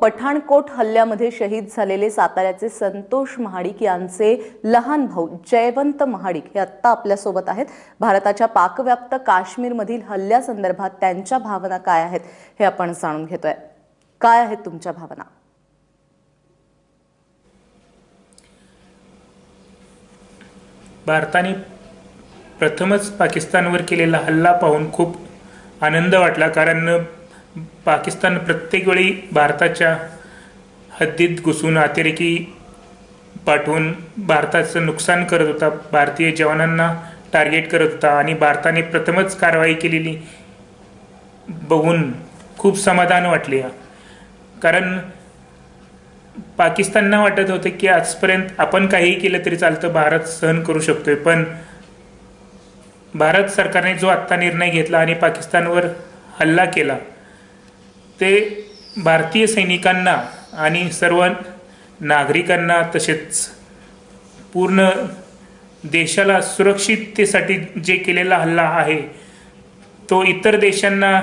पठाणकोट हल्ल्यामध्ये शहीद झालेले साताऱ्याचे संतोष महाडिक यांचे लहान भाऊ जयवंत महाडिक हे आत्ता आपल्यासोबत आहेत. भारताच्या पाकव्याप्त काश्मीरमधील हल्ल्यासंदर्भात त्यांच्या भावना काय आहेत हे आपण जाणून घेतोय. काय आहेत तुमच्या भावना? भारताने प्रथमच पाकिस्तानवर केलेला हल्ला पाहून खूप आनंद वाटला. कारण पाकिस्तान प्रत्येक वेळी भारताच्या हद्दीत घुसून अतिरेकी पाठवून भारताचं नुकसान करत होता. भारतीय जवानांना टार्गेट करत होता आणि भारताने प्रथमच कारवाई केलेली बघून खूप समाधान वाटले. कारण पाकिस्तानना वाटत होतं की आजपर्यंत आपण काहीही केलं तरी चालतं भारत सहन करू शकतोय. पण भारत सरकारने जो आत्ता निर्णय घेतला आणि पाकिस्तानवर हल्ला केला ते भारतीय सैनिकांना आणि सर्व नागरिकांना तसेच पूर्ण देशाला सुरक्षिततेसाठी जे केलेला हल्ला आहे तो इतर देशांना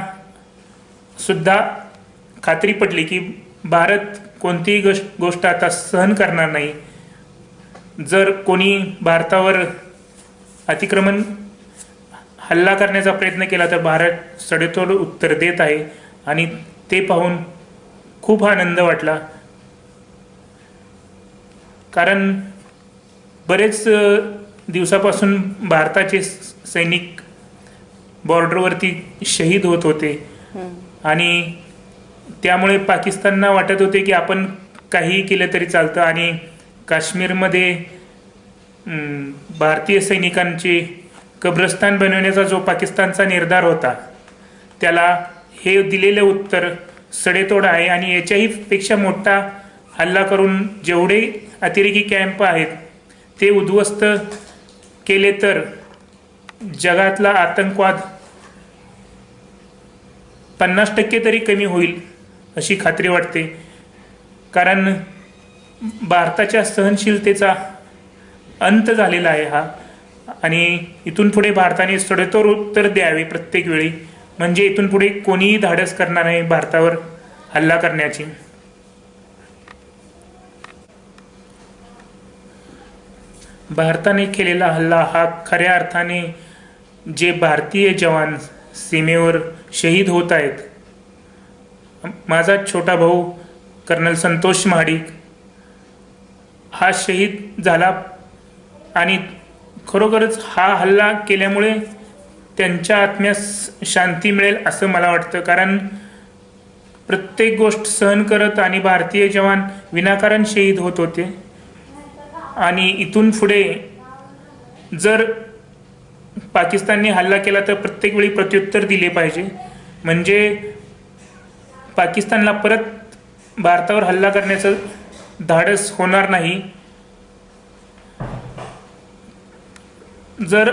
सुद्धा खात्री पटली की भारत कोणतीही गोष्ट गोष्ट आता सहन करणार नाही. जर कोणी भारतावर अतिक्रमण हल्ला करण्याचा प्रयत्न केला तर भारत सडेतोड उत्तर देत आहे आणि ते पाहून खूप आनंद वाटला. कारण बरेच दिवसापासून भारताचे सैनिक बॉर्डरवरती शहीद होत होते. आणि त्यामुळे पाकिस्तानना वाटत होते की आपण काहीही केलं तरी चालतं. आणि काश्मीरमध्ये भारतीय सैनिकांचे कब्रस्तान बनवण्याचा जो पाकिस्तानचा निर्धार होता त्याला हे दिलेलं उत्तर सडेतोड आहे आणि याच्याही पेक्षा मोठा हल्ला करून जेवढे अतिरेकी कॅम्प आहेत ते उद्ध्वस्त केले तर जगातला आतंकवाद पन्नास टक्के तरी कमी होईल अशी खात्री वाटते. कारण भारताच्या सहनशीलतेचा अंत झालेला आहे हा. आणि इथून पुढे भारताने सडेतोड उत्तर द्यावे प्रत्येक वेळी. म्हणजे इथून पुढे कोणीही धाडस करणार नाही भारतावर हल्ला करण्याची. भारताने केलेला हल्ला हा खऱ्या अर्थाने जे भारतीय जवान सीमेवर शहीद होत आहेत. माझा छोटा भाऊ कर्नल संतोष महाडिक हा शहीद झाला आणि खरोखरच हा हल्ला केल्यामुळे त्यांच्या आत्म्यास शांती मिळेल असं मला वाटतं. कारण प्रत्येक गोष्ट सहन करत आणि भारतीय जवान विनाकारण शहीद होत होते. आणि इथून पुढे जर पाकिस्तानने हल्ला केला तर प्रत्येक वेळी प्रत्युत्तर दिले पाहिजे. म्हणजे पाकिस्तानला परत भारतावर हल्ला करण्याचं धाडस होणार नाही. जर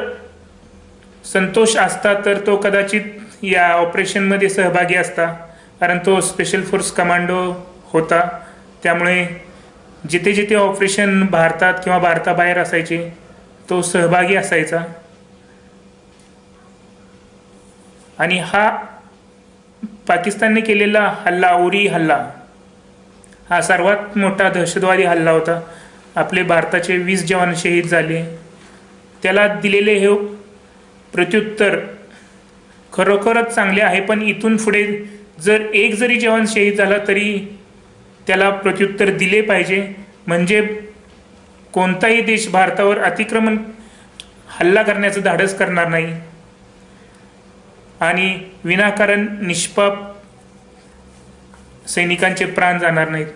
संतोष असता तर तो कदाचित या ऑपरेशनमध्ये सहभागी असता कारण तो स्पेशल फोर्स कमांडो होता. त्यामुळे जिथे जिथे ऑपरेशन भारतात किंवा भारताबाहेर असायचे तो सहभागी असायचा. आणि हा पाकिस्तानने केलेला हल्ला उरी हल्ला हा सर्वात मोठा दहशतवादी हल्ला होता. आपले भारताचे वीस जवान शहीद झाले. त्याला दिलेले हे प्रत्युत्तर. खरोखरच चांगले आहे पण इथून पुढे जर एक जरी जवान शहीद झाला तरी त्याला प्रत्युत्तर दिले पाहिजे. म्हणजे कोणताही देश भारतावर अतिक्रमण हल्ला करण्याचं धाडस करणार नाही. आणि विनाकारण निष्पाप सैनिकांचे प्राण जाणार नाहीत.